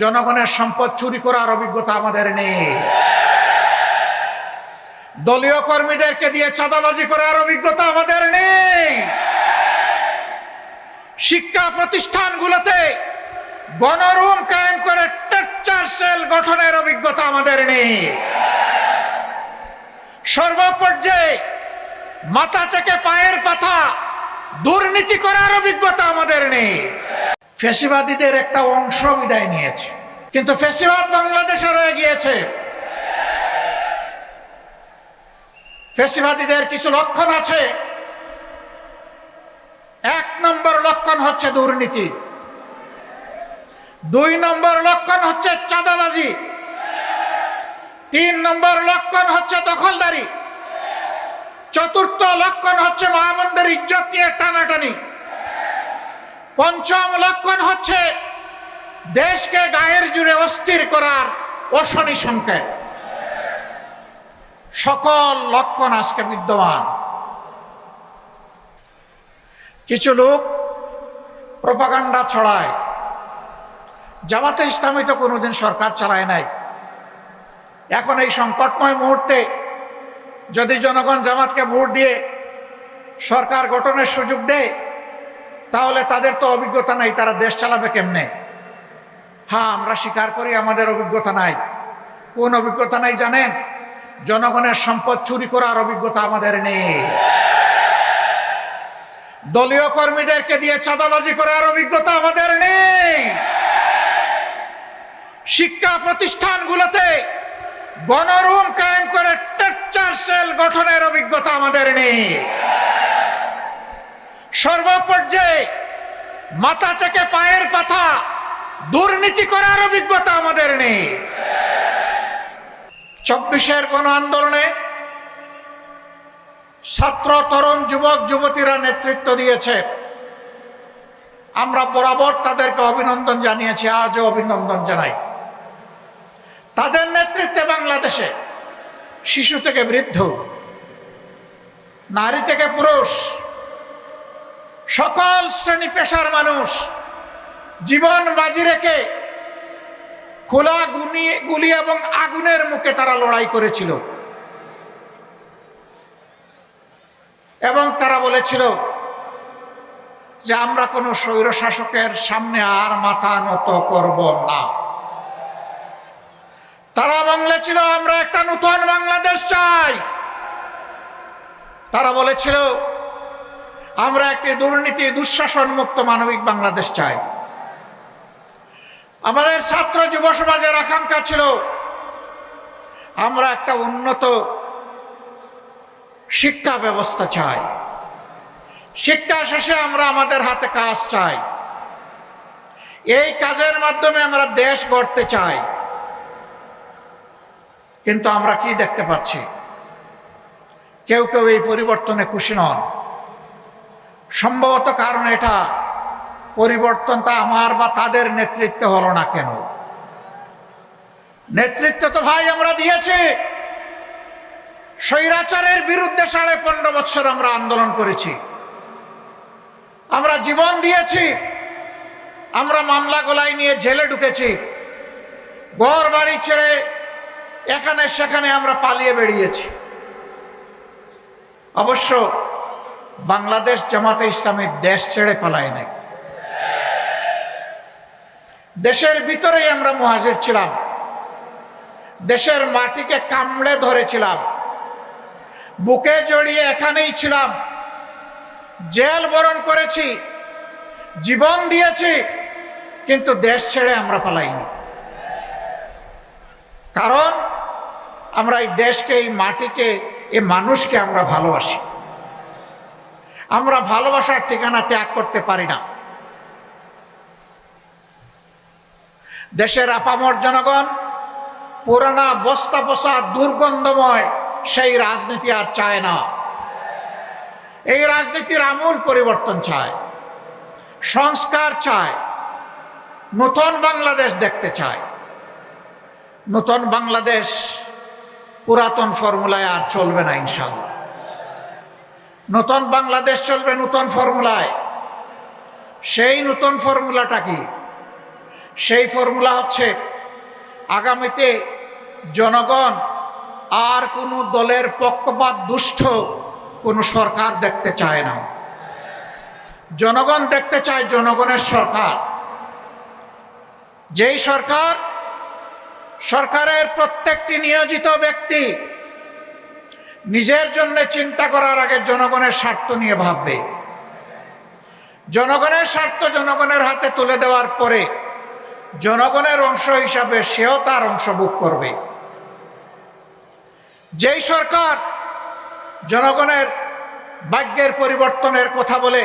জনগণের সম্পদ চুরি করার অভিজ্ঞতা আমাদের নেই। দলীয় কর্মীদেরকে দিয়ে চাঁদাবাজি করার অভিজ্ঞতা আমাদের নেই। শিক্ষা প্রতিষ্ঠানগুলোতে গণরুম কায়েম করে টেকচার সেল গঠনের অভিজ্ঞতা আমাদের নেই। সর্বপর্যায়ে মাথা থেকে পায়ের পাতা দুর্নীতি করার অভিজ্ঞতা আমাদের নেই। ফেসিবাদীদের একটা অংশ বিদায় নিয়েছে। কিন্তু ফেসিবাদ বাংলাদেশে রয়ে গিয়েছে। ফেসিবাদীদের কিছু লক্ষণ আছে। এক নম্বর লক্ষণ হচ্ছে দুর্নীতি। দুই নম্বর লক্ষণ হচ্ছে চাঁদাবাজি। তিন নম্বর লক্ষণ হচ্ছে দখলদারি। চতুর্থ লক্ষণ হচ্ছে মহামন্দের ইজ্জত নিয়ে টানাটানি। পঞ্চম লক্ষণ হচ্ছে দেশকে গায়ের জুড়ে অস্থির করার অশনি সংকেত। সকল লক্ষণ আজকে বিদ্যমান। কিছু লোক প্রপাগান্ডা ছড়ায়। জামাতে ইসলামী তো কোনোদিন সরকার চালায় নাই। এখন এই সংকটময় মুহূর্তে যদি জনগণ জামাতকে ভোট দিয়ে সরকার গঠনের সুযোগ দেয় তাহলে তাদের তো অভিজ্ঞতা নাই, তারা দেশ চালাবে কেমনে? হ্যাঁ আমরা স্বীকার করি আমাদের অভিজ্ঞতা নাই। কোন অভিজ্ঞতা নাই জানেন? জনগণের সম্পদ চুরি করার অভিজ্ঞতা আমাদের নেই। দলীয় কর্মীদেরকে দিয়ে চাঁদাবাজি করার অভিজ্ঞতা আমাদের নেই। শিক্ষা প্রতিষ্ঠানগুলোতে গণরুম কায়েম করে টেকচার সেল গঠনের অভিজ্ঞতা আমাদের নেই। সর্বপর্যায়ে মাথা থেকে পায়ের পাতা দুর্নীতি করার অভিজ্ঞতা আমাদের নেই। চব্বিশের গণ আন্দোলনে ছাত্র, তরুণ, যুবক, যুবতীরা নেতৃত্ব দিয়েছে। আমরা বরাবর তাদেরকে অভিনন্দন জানিয়েছি, আজও অভিনন্দন জানাই। তাদের নেতৃত্বে বাংলাদেশে শিশু থেকে বৃদ্ধ, নারী থেকে পুরুষ সকল শ্রেণি পেশার মানুষ জীবন বাজি রেখে খোলা গুনি, গুলি এবং আগুনের মুখে তারা লড়াই করেছিল। এবং তারা বলেছিল যে আমরা কোনো স্বৈর শাসকের সামনে আর মাথা নত করব না। তারা বলেছিল আমরা একটা নতুন বাংলাদেশ চাই। তারা বলেছিল আমরা একটি দুর্নীতি দুঃশাসন মুক্ত মানবিক বাংলাদেশ চাই। আমাদের ছাত্র যুব সমাজের আকাঙ্ক্ষা ছিল, আমরা একটা উন্নত শিক্ষা ব্যবস্থা চাই। শিক্ষা শেষে আমরা আমাদের হাতে কাজ চাই। এই কাজের মাধ্যমে আমরা দেশ গড়তে চাই। কিন্তু আমরা কি দেখতে পাচ্ছি? কেউ কেউ এই পরিবর্তনে খুশি নন। সম্ভবত কারণ এটা পরিবর্তনটা আমার বা তাদের নেতৃত্বে হলো না কেন? নেতৃত্ব তো ভাই আমরা দিয়েছি। স্বৈরাচারের বিরুদ্ধে সাড়ে পনেরো বছর আমরা আন্দোলন করেছি। আমরা জীবন দিয়েছি। আমরা মামলা গোলাই নিয়ে জেলে ঢুকেছি। ঘর বাড়ি ছেড়ে এখানে সেখানে আমরা পালিয়ে বেরিয়েছি অবশ্য বাংলাদেশ জামাতে ইসলামের দেশ ছেড়ে পালায় নাই। দেশের ভিতরেই আমরা মহাজের ছিলাম। দেশের মাটিকে কামড়ে ধরেছিলাম। বুকে জড়িয়ে এখানেই ছিলাম। জেল বরণ করেছি, জীবন দিয়েছি, কিন্তু দেশ ছেড়ে আমরা পালাইনি। কারণ আমরা এই দেশকে, এই মাটিকে, এই মানুষকে আমরা ভালোবাসি। আমরা ভালোবাসার ঠিকানা ত্যাগ করতে পারি না। দেশের আপামর জনগণ, পুরানা বস্তা বসা দুর্গন্ধময় সেই রাজনীতি আর চায় না। এই রাজনীতির আমূল পরিবর্তন চায়, সংস্কার চায়, নতুন বাংলাদেশ দেখতে চায়। নতুন বাংলাদেশ পুরাতন ফর্মুলায় আর চলবে না ইনশাল্লাহ নতুন বাংলাদেশ চলবে নতুন ফর্মুলায়। সেই নতুন ফর্মুলাটা কি? সেই ফর্মুলা হচ্ছে আগামীতে জনগণ আর কোনো দলের পক্ষপাত, দুষ্ট কোনো সরকার দেখতে চায় না। জনগণ দেখতে চায় জনগণের সরকার। যেই সরকার, সরকারের প্রত্যেকটি নিয়োজিত ব্যক্তি নিজের জন্য চিন্তা করার আগে জনগণের স্বার্থ নিয়ে ভাববে। জনগণের স্বার্থ জনগণের হাতে তুলে দেওয়ার পরে জনগণের অংশ হিসাবে সেও তার অংশ ভোগ করবে। যেই সরকার জনগণের ভাগ্যের পরিবর্তনের কথা বলে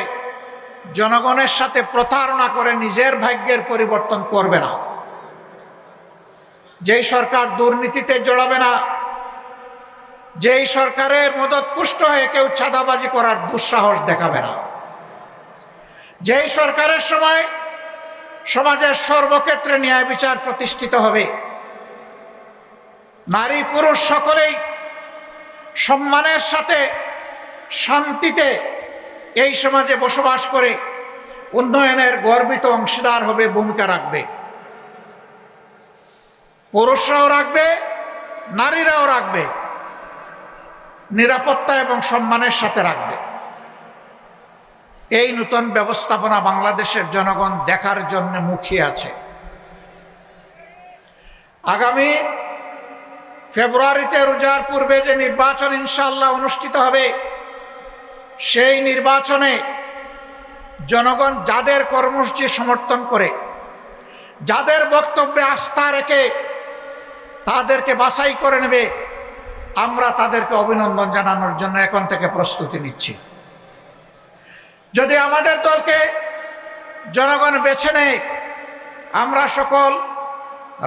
জনগণের সাথে প্রতারণা করে নিজের ভাগ্যের পরিবর্তন করবে না। যেই সরকার দুর্নীতিতে জড়াবে না যেই সরকারের মদত পুষ্ট হয়ে কেউ চাঁদাবাজি করার দুঃসাহস দেখাবে না। যেই সরকারের সময় সমাজের সর্বক্ষেত্রে ন্যায় বিচার প্রতিষ্ঠিত হবে, নারী পুরুষ সকলেই সম্মানের সাথে শান্তিতে এই সমাজে বসবাস করে উন্নয়নের গর্বিত অংশীদার হবে, ভূমিকা রাখবে। পুরুষরাও রাখবে, নারীরাও রাখবে। নিরাপত্তা এবং সম্মানের সাথে রাখবে। এই নূতন ব্যবস্থাপনা বাংলাদেশের জনগণ দেখার জন্য মুখিয়ে আছে। আগামী ফেব্রুয়ারিতে রোজার পূর্বে যে নির্বাচন ইনশাল্লাহ অনুষ্ঠিত হবে, সেই নির্বাচনে জনগণ যাদের কর্মসূচি সমর্থন করে, যাদের বক্তব্যে আস্থা রেখে তাদেরকে বাছাই করে নেবে আমরা তাদেরকে অভিনন্দন জানানোর জন্য এখন থেকে প্রস্তুতি নিচ্ছি। যদি আমাদের দলকে জনগণ বেছে নেয়, আমরা সকল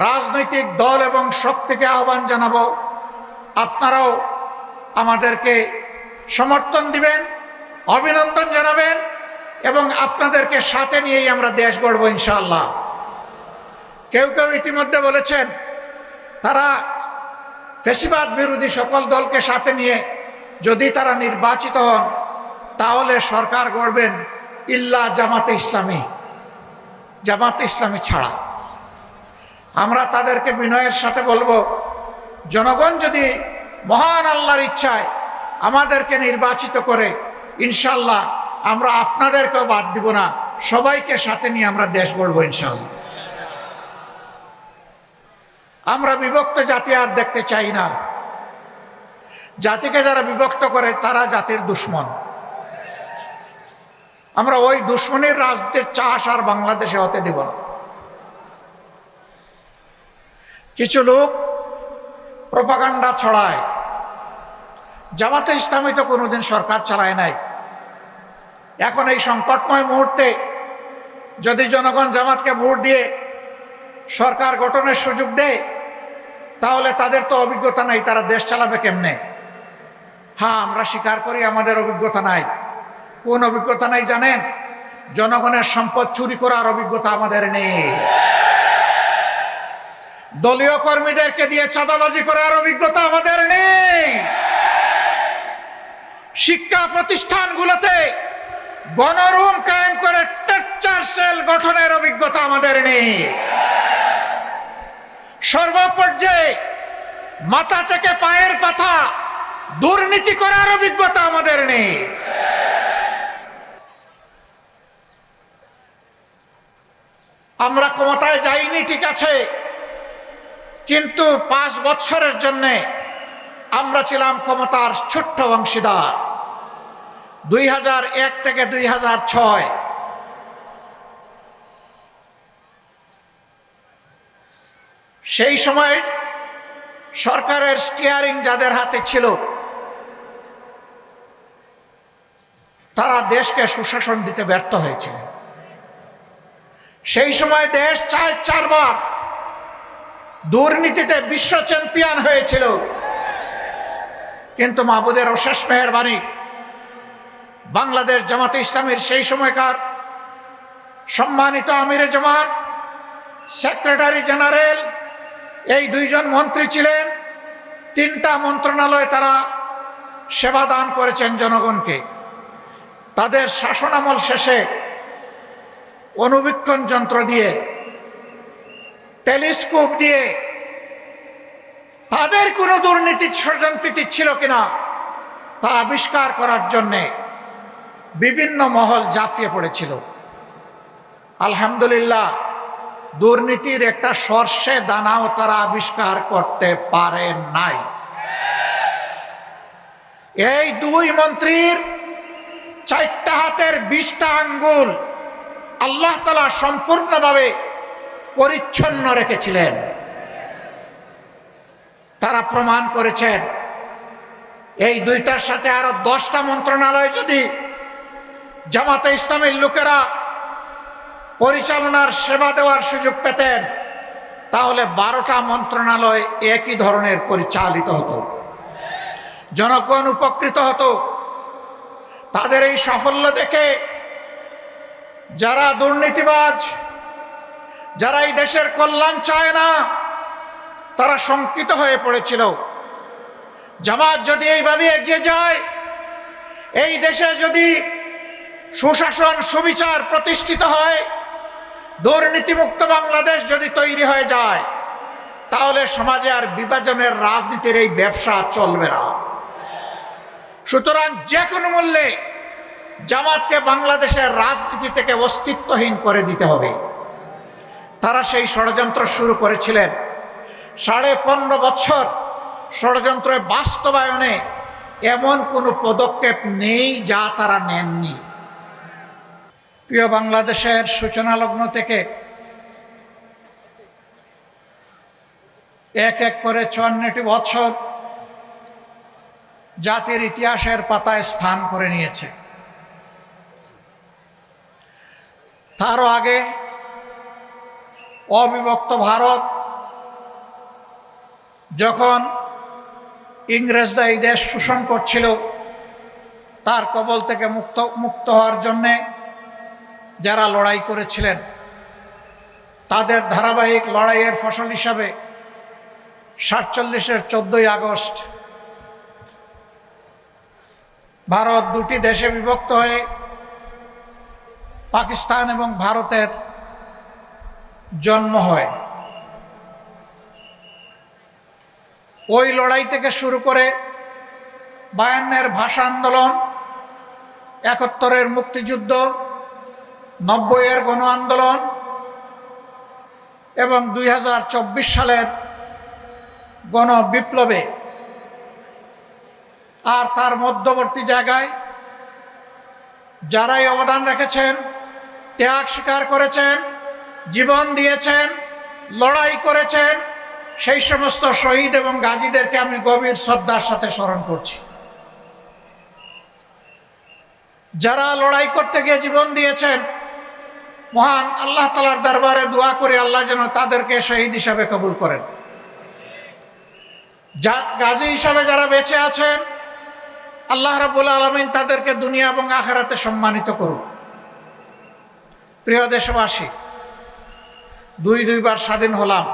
রাজনৈতিক দল এবং শক্তিকে আহ্বান জানাব, আপনারাও আমাদেরকে সমর্থন দিবেন, অভিনন্দন জানাবেন এবং আপনাদেরকে সাথে নিয়েই আমরা দেশ গড়ব ইনশাআল্লাহ। কেউ কেউ ইতিমধ্যে বলেছেন, তারা ফেসিবাদ বিরোধী সকল দলকে সাথে নিয়ে যদি তারা নির্বাচিত হন, তাহলে সরকার গড়বেন ইল্লা জামাতে ইসলামী। জামাতে ইসলামী ছাড়া। আমরা তাদেরকে বিনয়ের সাথে বলব, জনগণ যদি মহান আল্লাহর ইচ্ছায় আমাদেরকে নির্বাচিত করে ইনশাল্লাহ আমরা আপনাদেরকেও বাদ দিব না, সবাইকে সাথে নিয়ে আমরা দেশ গড়বো ইনশাল্লাহ আমরা বিভক্ত জাতি আর দেখতে চাই না। জাতিকে যারা বিভক্ত করে, তারা জাতির দুশ্মন। আমরা ওই দুশ্মনের রাজনীতির চাষ আর বাংলাদেশে হতে দেব না। কিছু লোক প্রপাগান্ডা ছড়ায়। জামাতে ইসলামী তো কোনোদিন সরকার চালায় নাই। এখন এই সংকটময় মুহূর্তে যদি জনগণ জামাতকে ভোট দিয়ে সরকার গঠনের সুযোগ দেয় তাহলে তাদের তো অভিজ্ঞতা নাই, তারা দেশ চালাবে কেমনে? হ্যাঁ আমরা স্বীকার করি আমাদের অভিজ্ঞতা নাই। কোন অভিজ্ঞতা নাই জানেন? জনগণের সম্পদ চুরি করার অভিজ্ঞতা আমাদের নেই। দলীয় কর্মীদেরকে দিয়ে চাঁদাবাজি করার অভিজ্ঞতা আমাদের নেই। শিক্ষা প্রতিষ্ঠানগুলোতে গণরুম কায়েম করে টেকচার সেল গঠনের অভিজ্ঞতা আমাদের নেই। সর্বপর্যায়ে মাথা থেকে পায়ের পাথা দুর্নীতি করার অভিজ্ঞতা আমাদের নেই। আমরা ক্ষমতায় যাইনি, ঠিক আছে, কিন্তু পাঁচ বছরের জন্যে আমরা ছিলাম ক্ষমতার ছোট্ট অংশীদার। দুই হাজার এক থেকে দুই ছয় সেই সময় সরকারের স্টিয়ারিং যাদের হাতে ছিল, তারা দেশকে সুশাসন দিতে ব্যর্থ হয়েছিলেন। সেই সময় দেশ চার, চারবার দুর্নীতিতে বিশ্ব চ্যাম্পিয়ন হয়েছিল। কিন্তু মাহবুদের অশেষ মেহরবানি বাংলাদেশ জামাতে ইসলামের সেই সময়কার সম্মানিত আমিরে জামাত সেক্রেটারি জেনারেল এই দুইজন মন্ত্রী ছিলেন। তিনটা মন্ত্রণালয়ে তারা সেবা দান করেছেন জনগণকে। তাদের শাসনামল শেষে অনুবীক্ষণ যন্ত্র দিয়ে, টেলিস্কোপ দিয়ে তাদের কোনো দুর্নীতির ষড়যন্ত্রীতি ছিল কিনা তা আবিষ্কার করার জন্যে বিভিন্ন মহল ঝাঁপিয়ে পড়েছিল। আলহামদুলিল্লাহ দুর্নীতির একটা সর্ষে দানাও তারা আবিষ্কার করতে পারে নাই। এই দুই মন্ত্রীর চারটা হাতের বিশটা আঙ্গুল আল্লাহ তালা সম্পূর্ণভাবে পরিচ্ছন্ন রেখেছিলেন। তারা প্রমাণ করেছেন, এই দুইটার সাথে আরও দশটা মন্ত্রণালয় যদি জামাতে ইসলামের লোকেরা পরিচালনার সেবা দেওয়ার সুযোগ পেতেন, তাহলে বারোটা মন্ত্রণালয় একই ধরনের পরিচালিত হতো। জনগণ উপকৃত হতো। তাদের এই সাফল্য দেখে যারা দুর্নীতিবাজ, যারা এই দেশের কল্যাণ চায় না, তারা শঙ্কিত হয়ে পড়েছিল। জামাত যদি এইভাবে এগিয়ে যায়, এই দেশে যদি সুশাসন সুবিচার প্রতিষ্ঠিত হয় দুর্নীতিমুক্ত বাংলাদেশ যদি তৈরি হয়ে যায়, তাহলে সমাজে আর বিভাজনের রাজনীতির এই ব্যবসা চলবে না। সুতরাং যে কোনো মূল্যে জামাতকে বাংলাদেশের রাজনীতি থেকে অস্তিত্বহীন করে দিতে হবে। তারা সেই ষড়যন্ত্র শুরু করেছিলেন। সাড়ে পনেরো বছর ষড়যন্ত্রের বাস্তবায়নে এমন কোনো পদক্ষেপ নেই যা তারা নেননি। প্রিয় বাংলাদেশের সূচনা লগ্ন থেকে এক এক করে চুয়ান্নটি বছর জাতির ইতিহাসের পাতায় স্থান করে নিয়েছে। তারও আগে অবিভক্ত ভারত যখন ইংরেজরা এই দেশ শোষণ করছিল, তার কবল থেকে মুক্ত মুক্ত হওয়ার জন্যে যারা লড়াই করেছিলেন, তাদের ধারাবাহিক লড়াইয়ের ফসল হিসাবে সাতচল্লিশের চোদ্দই আগস্ট ভারত দুটি দেশে বিভক্ত হয়ে পাকিস্তান এবং ভারতের জন্ম হয়। ওই লড়াই থেকে শুরু করে বায়ান্নের ভাষা আন্দোলন, একাত্তরের মুক্তিযুদ্ধ নব্বইয়ের গণ আন্দোলন এবং দুই হাজার চব্বিশ সালের গণ বিপ্লবে। আর তার মধ্যবর্তী জায়গায় যারাই অবদান রেখেছেন, ত্যাগ স্বীকার করেছেন, জীবন দিয়েছেন, লড়াই করেছেন, সেই সমস্ত শহীদ এবং গাজীদেরকে আমি গভীর শ্রদ্ধার সাথে স্মরণ করছি। যারা লড়াই করতে গিয়ে জীবন দিয়েছেন মহান আল্লাহ তালার দরবারে দোয়া করে আল্লাহ যেন তাদেরকে শহীদ হিসাবে কবুল করেন। যা গাজী হিসাবে যারা বেঁচে আছেন, আল্লাহ রাবুল আলমিন তাদেরকে দুনিয়া এবং আখেরাতে সম্মানিত করুন। প্রিয় দেশবাসী, দুই দুইবার স্বাধীন হলাম,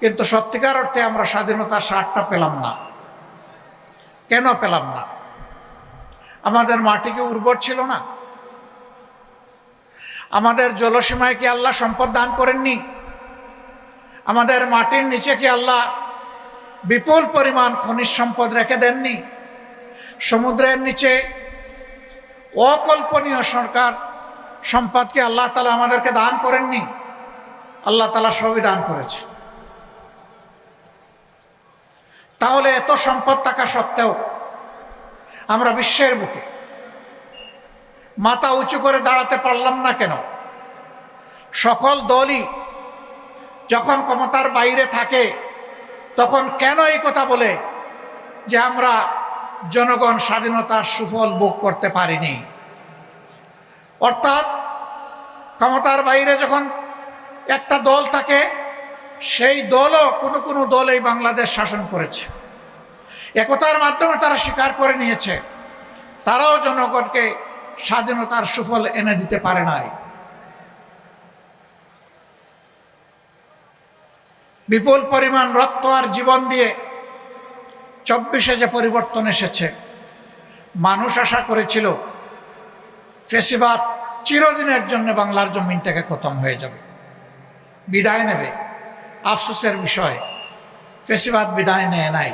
কিন্তু সত্যিকার অর্থে আমরা স্বাধীনতার স্বাদটা পেলাম না। কেন পেলাম না? আমাদের মাটি কি উর্বর ছিল না? আমাদের জলসীমায় কি আল্লাহ সম্পদ দান করেননি? আমাদের মাটির নিচে কি আল্লাহ বিপুল পরিমাণ খনিজ সম্পদ রেখে দেননি? সমুদ্রের নিচে অকল্পনীয় সরকার সম্পদকে আল্লাহ তালা আমাদেরকে দান করেননি? আল্লাহ তালা সবই দান করেছে। তাহলে এত সম্পদ থাকা সত্ত্বেও আমরা বিশ্বের বুকে মাথা উঁচু করে দাঁড়াতে পারলাম না কেন? সকল দলই যখন ক্ষমতার বাইরে থাকে, তখন কেন এই কথা বলে যে আমরা জনগণ স্বাধীনতার সুফল ভোগ করতে পারিনি? অর্থাৎ ক্ষমতার বাইরে যখন একটা দল থাকে, সেই দলও কোনো কোনো দল এই বাংলাদেশ শাসন করেছে। একতার মাধ্যমে তারা স্বীকার করে নিয়েছে। তারাও জনগণকে স্বাধীনতার সুফল এনে দিতে পারে নাই। বিপুল পরিমাণ রক্ত আর জীবন দিয়ে চব্বিশে যে পরিবর্তন এসেছে, মানুষ আশা করেছিল ফেসিবাদ চিরদিনের জন্য বাংলার জমিন থেকে খতম হয়ে যাবে। বিদায় নেবে। আফসোসের বিষয়, ফেসিবাদ বিদায় নেয় নাই।